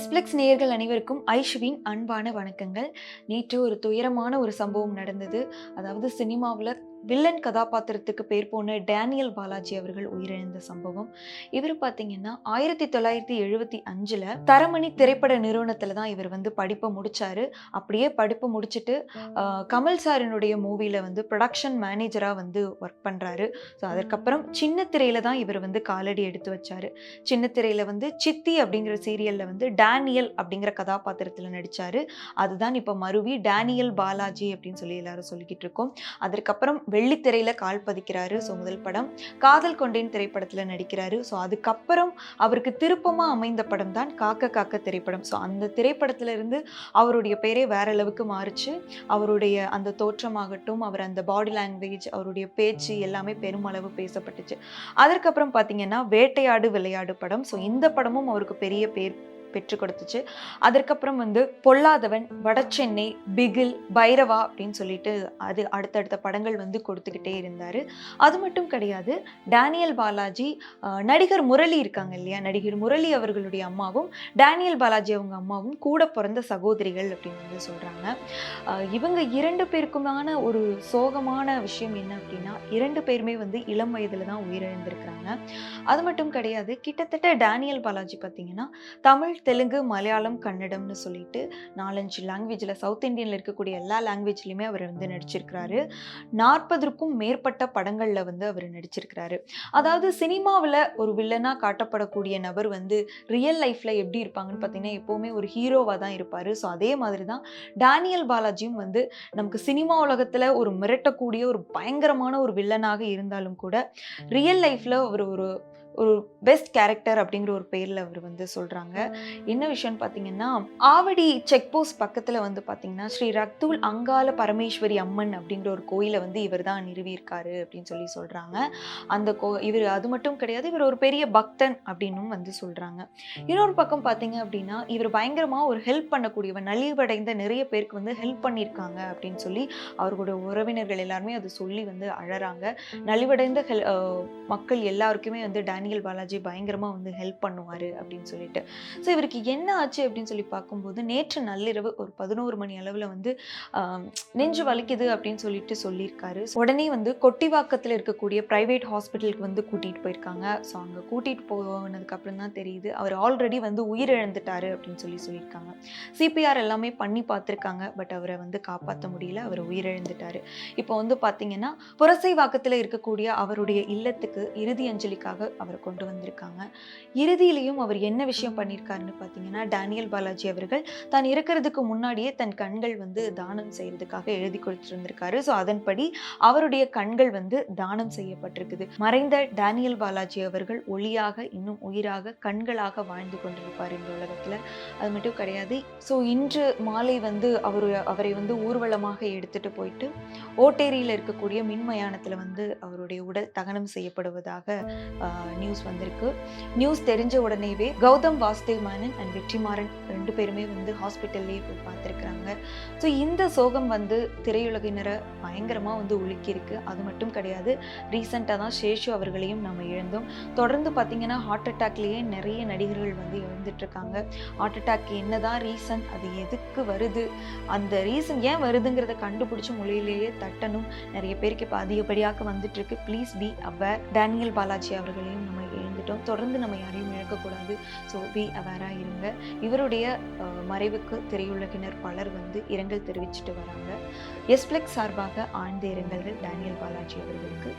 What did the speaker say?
எஸ்பிளெக்ஸ் நேயர்கள் அனைவருக்கும் ஐஷுவின் அன்பான வணக்கங்கள். நேற்று ஒரு துயரமான ஒரு சம்பவம் நடந்தது. அதாவது சினிமாவில் வில்லன் கதாபாத்திரத்துக்கு பேர் போன டேனியல் பாலாஜி அவர்கள் உயிரிழந்த சம்பவம். இவர் பார்த்தீங்கன்னா ஆயிரத்தி தொள்ளாயிரத்தி எழுபத்தி அஞ்சில் தரமணி திரைப்பட நிறுவனத்தில் தான் இவர் வந்து படிப்பை முடித்தார் அப்படியே படிப்பை முடிச்சுட்டு கமல் சாரினுடைய மூவியில் வந்து ப்ரொடக்ஷன் மேனேஜராக வந்து ஒர்க் பண்ணுறாரு ஸோ அதற்கப்புறம் சின்ன திரையில் தான் இவர் வந்து காலடி எடுத்து வச்சார். சின்ன திரையில் வந்து சித்தி அப்படிங்கிற சீரியலில் வந்து டேனியல் அப்படிங்கிற கதாபாத்திரத்தில் நடித்தார் அதுதான் இப்போ மருவி டேனியல் பாலாஜி அப்படின்னு சொல்லி எல்லாரும் சொல்லிக்கிட்டு இருக்கோம். அதற்கப்புறம் வெள்ளித்திரையில் கால் பதிக்கிறாரு ஸோ முதல் படம். காதல் கொண்டேன் திரைப்படத்தில் நடிக்கிறாரு. ஸோ அதுக்கப்புறம் அவருக்கு திருப்பமாக அமைந்த படம் தான் காக்க காக்க திரைப்படம். ஸோ அந்த திரைப்படத்திலிருந்து அவருடைய பேரே வேற அளவுக்கு மாறுச்சு. அவருடைய அந்த தோற்றமாகட்டும் அவர் அந்த பாடி லாங்குவேஜ் அவருடைய பேச்சு எல்லாமே பெருமளவு பேசப்பட்டுச்சு. அதற்கப்புறம் பார்த்தீங்கன்னா வேட்டையாடு விளையாடு படம். ஸோ இந்த படமும் அவருக்கு பெரிய பேர் பெற்று கொடுத்துச்சு. அதற்கப்புறம் வந்து பொல்லாதவன் வடச்சென்னை பிகில் பைரவா அப்படின்னு சொல்லிட்டு அது அடுத்தடுத்த படங்கள் வந்து கொடுத்துக்கிட்டே இருந்தார். அது மட்டும் கிடையாது டேனியல் பாலாஜி நடிகர் முரளி இருக்காங்க இல்லையா? நடிகர் முரளி அவர்களுடைய அம்மாவும் டேனியல் பாலாஜி அவங்க அம்மாவும் கூட பிறந்த சகோதரிகள் அப்படின்னு வந்து சொல்கிறாங்க இவங்க இரண்டு பேருக்குமான ஒரு சோகமான விஷயம் என்ன அப்படின்னா இரண்டு பேருமே வந்து இளம் வயதில் தான் உயிரிழந்திருக்கிறாங்க. அது மட்டும் கிடையாது கிட்டத்தட்ட டேனியல் பாலாஜி பார்த்தீங்கன்னா தமிழ் தெலுங்கு மலையாளம் கன்னடம்னு சொல்லிட்டு நாலஞ்சு லாங்குவேஜில் சவுத் இந்தியனில் இருக்கக்கூடிய எல்லா லாங்குவேஜ்லேயுமே அவர் வந்து நடிச்சிருக்கிறாரு. நாற்பதற்கும் மேற்பட்ட படங்களில் வந்து அவர் நடிச்சிருக்கிறாரு. அதாவது சினிமாவில் ஒரு வில்லனாக காட்டப்படக்கூடிய நபர் வந்து ரியல் லைஃப்பில் எப்படி இருப்பாங்கன்னு பார்த்தீங்கன்னா எப்போவுமே ஒரு ஹீரோவாக தான் இருப்பார். ஸோ அதே மாதிரி தான் டேனியல் பாலாஜியும் வந்து நமக்கு சினிமா உலகத்தில் ஒரு மிரட்டக்கூடிய ஒரு பயங்கரமான ஒரு வில்லனாக இருந்தாலும் கூட ரியல் லைஃப்பில் அவர் ஒரு ஒரு பெஸ்ட் கேரக்டர் அப்படிங்கிற ஒரு பேரில் அவர் வந்து சொல்கிறாங்க என்ன விஷயம்னு பார்த்தீங்கன்னா ஆவடி செக் போஸ்ட் பக்கத்தில் வந்து பார்த்தீங்கன்னா ஸ்ரீ ரக்தூல் அங்கால பரமேஸ்வரி அம்மன் அப்படிங்கிற ஒரு கோயிலை வந்து இவர் தான் நிறுவியிருக்காரு அப்படின்னு சொல்லி சொல்கிறாங்க அந்த கோ இவர் அது மட்டும் கிடையாது இவர் ஒரு பெரிய பக்தன் அப்படின்னும் வந்து சொல்கிறாங்க இன்னொரு பக்கம் பார்த்தீங்க அப்படின்னா இவர் பயங்கரமாக ஒரு ஹெல்ப் பண்ணக்கூடியவர் நலிவடைந்த நிறைய பேருக்கு வந்து ஹெல்ப் பண்ணியிருக்காங்க அப்படின்னு சொல்லி அவர்களுடைய உறவினர்கள் எல்லாருமே அது சொல்லி வந்து அழறாங்க. நலிவடைந்த ஹெல் மக்கள் எல்லாருக்குமே வந்து டேனியல் பாலாஜி பயங்கரமாக வந்து ஹெல்ப் பண்ணுவார் அப்படின்னு சொல்லிட்டு. ஸோ இவருக்கு என்ன ஆச்சு அப்படின்னு சொல்லி பார்க்கும்போது நேற்று நள்ளிரவு ஒரு பதினோரு மணி அளவில் வந்து நெஞ்சு வலிக்குது அப்படின்னு சொல்லிட்டு சொல்லியிருக்காரு. உடனே வந்து கொட்டிவாக்கத்தில் இருக்கக்கூடிய ப்ரைவேட் ஹாஸ்பிட்டலுக்கு வந்து கூட்டிகிட்டு போயிருக்காங்க. ஸோ அங்கே கூட்டிகிட்டு போனதுக்கு அப்புறம் தான் தெரியுது அவர் ஆல்ரெடி வந்து உயிரிழந்துட்டாரு அப்படின்னு சொல்லி சொல்லியிருக்காங்க. சிபிஆர் எல்லாமே பண்ணி பார்த்துருக்காங்க பட் அவரை வந்து காப்பாற்ற முடியல அவர் உயிரிழந்துட்டாரு. இப்போ வந்து பார்த்தீங்கன்னா புரசைவாக்கத்தில் இருக்கக்கூடிய அவருடைய இல்லத்துக்கு இறுதி அஞ்சலிக்காக அவரை கொண்டு வந்திருக்காங்க. இறுதியிலையும் அவர் என்ன விஷயம் பண்ணியிருக்காருன்னு பார்த்தீங்கன்னா டேனியல் பாலாஜி அவர்கள் தான் இருக்கிறதுக்கு முன்னாடியே தன் கண்கள் வந்து தானம் செய்யறதுக்காக எழுதி கொடுத்துருந்திருக்காரு. ஸோ அதன்படி அவருடைய கண்கள் வந்து தானம் செய்யப்பட்டிருக்குது. மறைந்த டேனியல் பாலாஜி அவர்கள் ஒளியாக இன்னும் உயிராக கண்களாக வாழ்ந்து கொண்டிருப்பார் இந்த உலகத்தில். அது மட்டும் கிடையாது. ஸோ இன்று மாலை வந்து அவர் அவரை வந்து ஊர்வலமாக எடுத்துட்டு போயிட்டு ஓட்டேரியில் இருக்கக்கூடிய மின்மயானத்தில் வந்து அவருடைய உடல் தகனம் செய்யப்படுவதாக நியூஸ் வந்திருக்கு. நியூஸ் தெரிஞ்ச உடனேவே கௌதம் வாசுதேவ் மேனன் அண்ட் வெற்றிமாறன் ரெண்டு பேருமே வந்து ஹாஸ்பிட்டல்லையே போய் பார்த்துருக்குறாங்க. ஸோ இந்த சோகம் வந்து திரையுலகினரை பயங்கரமாக வந்து உலுக்கியிருக்கு. அது மட்டும் கிடையாது ரீசெண்டாக தான் சேஷு அவர்களையும் நம்ம இழந்தோம். தொடர்ந்து பார்த்தீங்கன்னா ஹார்ட் அட்டாக்லேயே நிறைய நடிகர்கள் வந்து இழந்துட்டு இருக்காங்க ஹார்ட் அட்டாக் என்னதான் ரீசன் அது எதுக்கு வருது? அந்த ரீசன் ஏன் வருதுங்கிறத கண்டுபிடிச்சி மொழியிலேயே தட்டணும். நிறைய பேருக்கு இப்போ அதிகப்படியாக வந்துட்டு இருக்கு please be aware Daniel Balaji அவர்களையும் நம்ம இழந்துட்டோம் தொடர்ந்து நம்ம யாரையும் இழக்கக்கூடாது. ஸோ பி அவேராக இருங்க. இவருடைய மறைவுக்கு திரையுலகினர் பலர் வந்து இரங்கல் தெரிவிச்சுட்டு வராங்க. எஸ்பிளெக் சார்பாக ஆழ்ந்த இரங்கல்கள் டேனியல் பாலாஜி அவர்களுக்கு.